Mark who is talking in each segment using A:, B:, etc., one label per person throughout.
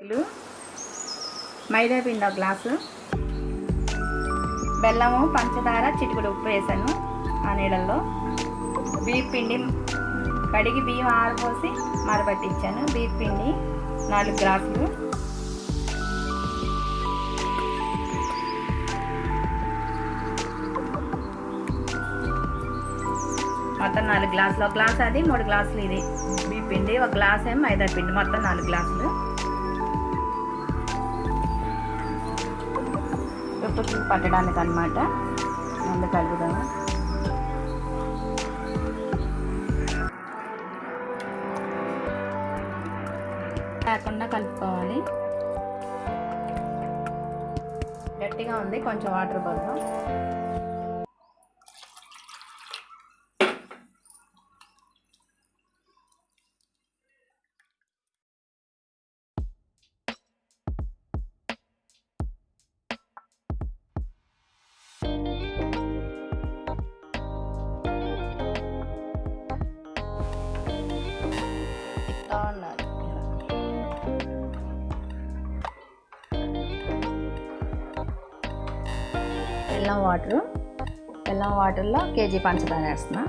A: లు మైదా పిండి ఒక గ్లాసు బెల్లము పంచదార చిటికుడు ఉప్పు వేసాను ఆ నీళ్ళల్లో. బియ్య పిండి కడిగి బియ్యం ఆరపోసి మరబట్టించాను. బియ్య పిండి నాలుగు గ్లాసులు. మొత్తం నాలుగు గ్లాసులు. ఒక గ్లాస్ అది మూడు గ్లాసులు ఇది. బియ్య పిండి ఒక గ్లాస్ ఏమో మైదా పిండి మొత్తం నాలుగు గ్లాసులు. ఉప్పుకి పట్టడానికి అనమాట ముందు కలుపుదాము లేకుండా కలుపుకోవాలి. గట్టిగా ఉంది కొంచెం వాటర్ పోద్దాం. బెల్లం వాటరు బెల్లం వాటర్లో కేజీ పంచదార వేస్తున్నా.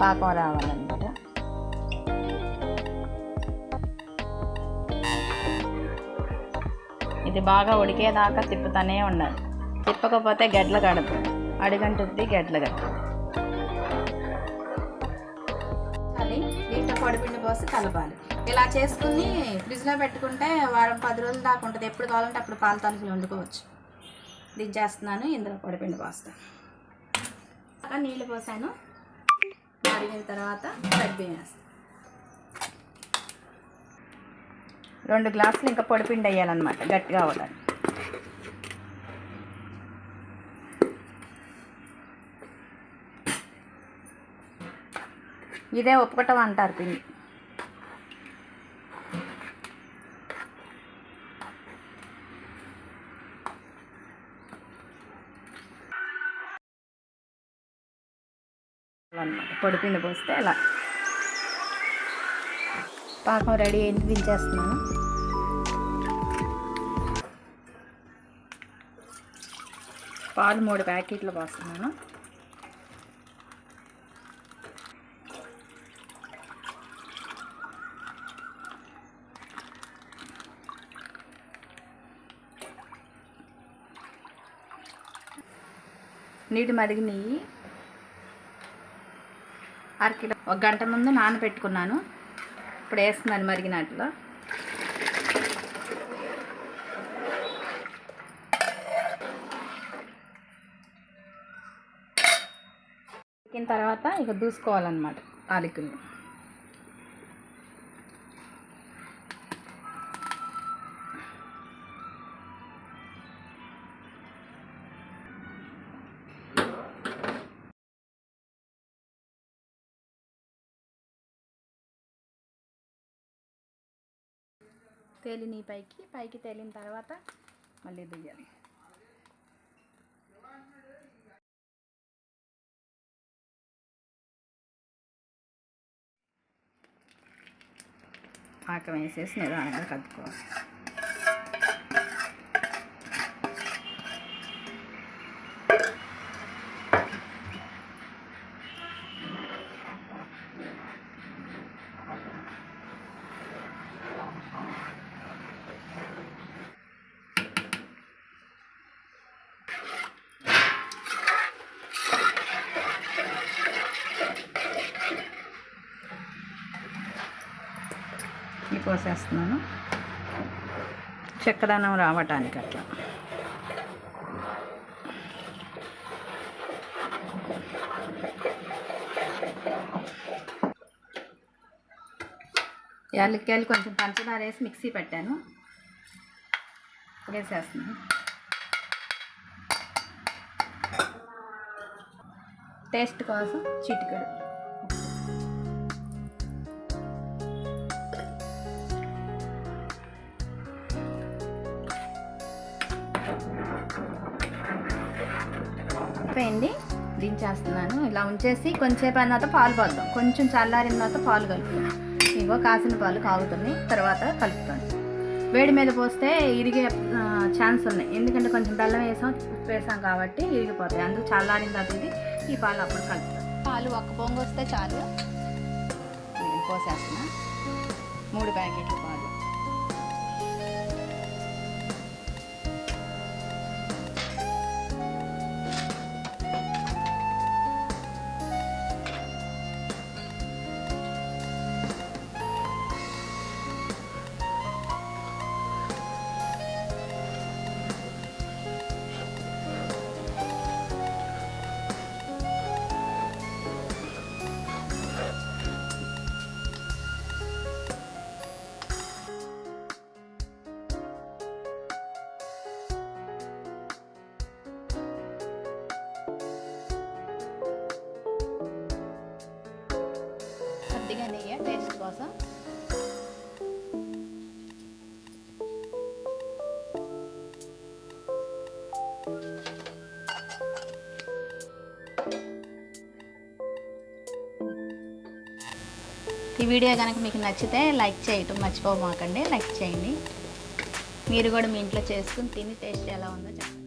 A: పాకం రావాలన్నమాట. ఇది బాగా ఉడికేదాకా తిప్పుతూనే ఉండాలి. తిప్పకపోతే గడ్డలు కడదు అడిగంటుంది గడ్డలు కడదు దీంట్లో పొడిపిండి పోసి కలపాలి. ఇలా చేసుకుని ఫ్రిడ్జ్లో పెట్టుకుంటే వారం పది రోజులు దాకా ఉంటుంది. ఎప్పుడు కావాలంటే అప్పుడు పాల తాలికలు వండుకోవచ్చు. దించేస్తున్నాను ఇందులో పొడిపిండి పోస్తాను నీళ్ళు పోసాను. మరిగిన తర్వాత వేస్తాను రెండు గ్లాసులు ఇంకా పొడిపిండి వేయాలన్నమాట. గట్టిగా అవ్వడానికి ఇదే ఒప్పుకటం అంటారు పిండి అనమాట పొడిపిండి పోస్తే ఇలా పాకం రెడీ అయింది దించేస్తున్నాను. పాలు మూడు ప్యాకెట్లు పోస్తున్నాను. నీటి మరిగి అరకిలో ఒక గంట ముందు నానబెట్టుకున్నాను. ఇప్పుడు వేస్తున్నాను మరిగినట్లో తర్వాత ఇక దూసుకోవాలన్నమాట తాలికలు తేలిని పైకి పైకి తేలిన తర్వాత మళ్ళీ దిగాలి ఆకం వేసేసి నిదానంగా కలుపుకోవాలి కోసేస్తున్నాను. చక్కదనం రావటానికి అట్లా. యాలక్కాయలు కొంచెం పంచదార వేసి మిక్సీ పెట్టాను. వేసేస్తున్నాను. టేస్ట్ కోసం చిటికడు. అయిపోయింది. దించేస్తున్నాను. ఇలా ఉంచేసి కొంచెంసేపు అయిన తర్వాత పాలు పోద్దాం. కొంచెం చల్లారిన తర్వాత పాలు కలుపుతాం ఇగో కాసిన పాలు కాగుతుంది తర్వాత కలుపుతాను. వేడి మీద పోస్తే ఇరిగే ఛాన్స్ ఉన్నాయి. ఎందుకంటే కొంచెం బెల్లం వేసాం ఉప్పు వేసాం కాబట్టి ఇరిగిపోతాయి. అందుకు చల్లారిన తర్వాత ఇది ఈ పాలు అప్పుడు కలుపుతాం పాలు ఒక్క పొంగు వస్తే చాలు. పోసేస్తున్నా. మూడు ప్యాకెట్లు శ్వాస ఈ వీడియో కనుక మీకు నచ్చితే లైక్ చేయటం మర్చిపోమాకండి. లైక్ చేయండి. మీరు కూడా మీ ఇంట్లో చేసుకుని తిని టేస్ట్ ఎలా ఉందో చెప్పండి.